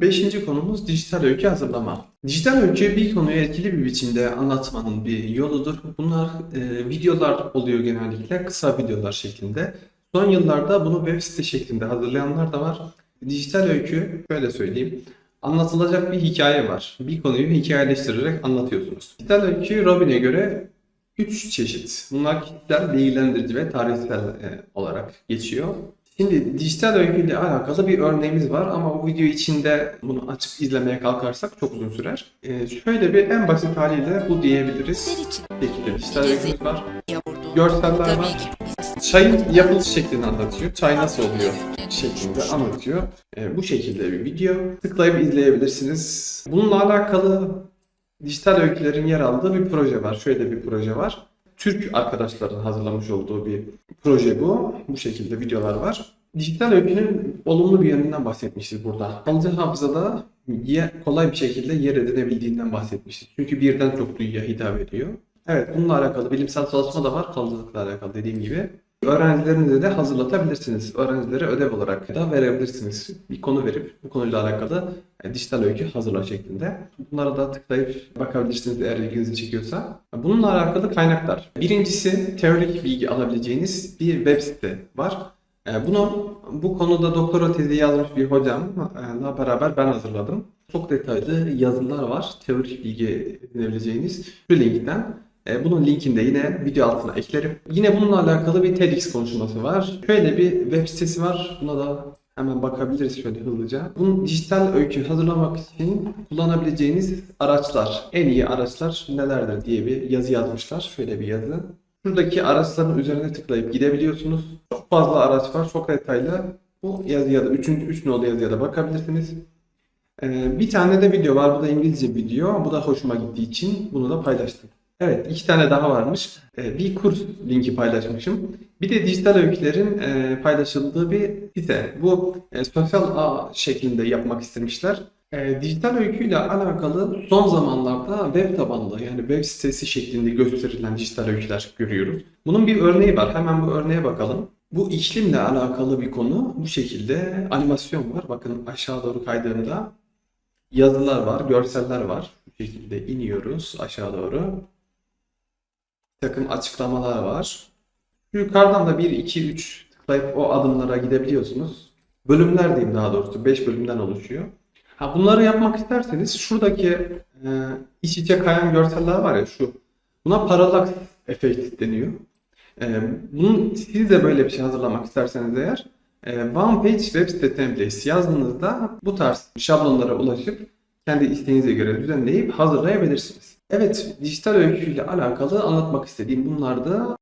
Beşinci konumuz dijital öykü hazırlama. Dijital öykü bir konuyu etkili bir biçimde anlatmanın bir yoludur. Bunlar e, videolar oluyor genellikle, kısa videolar şeklinde. Son yıllarda bunu web site şeklinde hazırlayanlar da var. Dijital öykü, şöyle söyleyeyim, anlatılacak bir hikaye var. Bir konuyu hikayeleştirerek anlatıyorsunuz. Dijital öykü Robin'e göre üç çeşit. Bunlar kişisel, bilgilendirici ve tarihsel e, olarak geçiyor. Şimdi dijital öyküyle alakalı bir örneğimiz var ama bu video içinde bunu açıp izlemeye kalkarsak çok uzun sürer. Ee, şöyle bir en basit haliyle bu diyebiliriz. Şekilde dijital öykümüz var. Görseller var. Çayın yapılış şeklini anlatıyor. Çay nasıl oluyor şeklinde anlatıyor. Ee, bu şekilde bir video. Tıklayıp izleyebilirsiniz. Bununla alakalı dijital öykülerin yer aldığı bir proje var. Şöyle bir proje var. Türk arkadaşların hazırlamış olduğu bir proje bu. Bu şekilde videolar var. Dijital öykünün olumlu bir yönünden bahsetmişiz burada. Kalıcı hafızada kolay bir şekilde yer edinebildiğinden bahsetmişiz. Çünkü birden çok duyuya hitap ediyor. Evet bununla alakalı bilimsel çalışma da var kalıcılıkla alakalı dediğim gibi. Öğrencilerinize de hazırlatabilirsiniz. Öğrencilere ödev olarak da verebilirsiniz. Bir konu verip bu konuyla alakalı e, dijital öykü hazırla şeklinde. Bunlara da tıklayıp bakabilirsiniz eğer ilginizi çekiyorsa. Bununla alakalı kaynaklar. Birincisi teorik bilgi alabileceğiniz bir web site var. E, Bunu bu konuda doktora tezi yazmış bir hocamla beraber ben hazırladım. Çok detaylı yazılar var. Teorik bilgi edinebileceğiniz şu linkten. E, Bunun linkini de yine video altına eklerim. Yine bununla alakalı bir TEDx konuşması var. Şöyle bir web sitesi var. Buna da hemen bakabiliriz şöyle hızlıca. Bunun dijital öykü hazırlamak için kullanabileceğiniz araçlar, en iyi araçlar nelerdir diye bir yazı yazmışlar. Şöyle bir yazı. Şuradaki araçların üzerine tıklayıp gidebiliyorsunuz. Çok fazla araç var, çok detaylı. Bu yazıya da, üçüncü, üç nolu yazıya da bakabilirsiniz. Ee, bir tane de video var. Bu da İngilizce video. Bu da hoşuma gittiği için bunu da paylaştım. Evet, iki tane daha varmış. Ee, bir kurs linki paylaşmışım. Bir de dijital öykülerin e, paylaşıldığı bir site. Bu e, sosyal ağ şeklinde yapmak istemişler. E, dijital öyküyle alakalı son zamanlarda web tabanlı yani web sitesi şeklinde gösterilen dijital öyküler görüyoruz. Bunun bir örneği var. Hemen bu örneğe bakalım. Bu iklimle alakalı bir konu. Bu şekilde animasyon var. Bakın aşağı doğru kaydığımda yazılar var, görseller var. Bu şekilde iniyoruz aşağı doğru. Takım açıklamalar var. Yukarıdan da 1, 2, 3 tıklayıp o adımlara gidebiliyorsunuz. Bölümler diyeyim daha doğrusu. 5 bölümden oluşuyor. Ha, bunları yapmak isterseniz şuradaki e, iç içe kayan görseller var ya şu. Buna paralaks efekt deniyor. E, bunun, siz de böyle bir şey hazırlamak isterseniz eğer e, One Page Web Site Templates yazdığınızda bu tarz şablonlara ulaşıp kendi isteğinize göre düzenleyip hazırlayabilirsiniz. Evet, dijital öyküyle alakalı anlatmak istediğim bunlardı.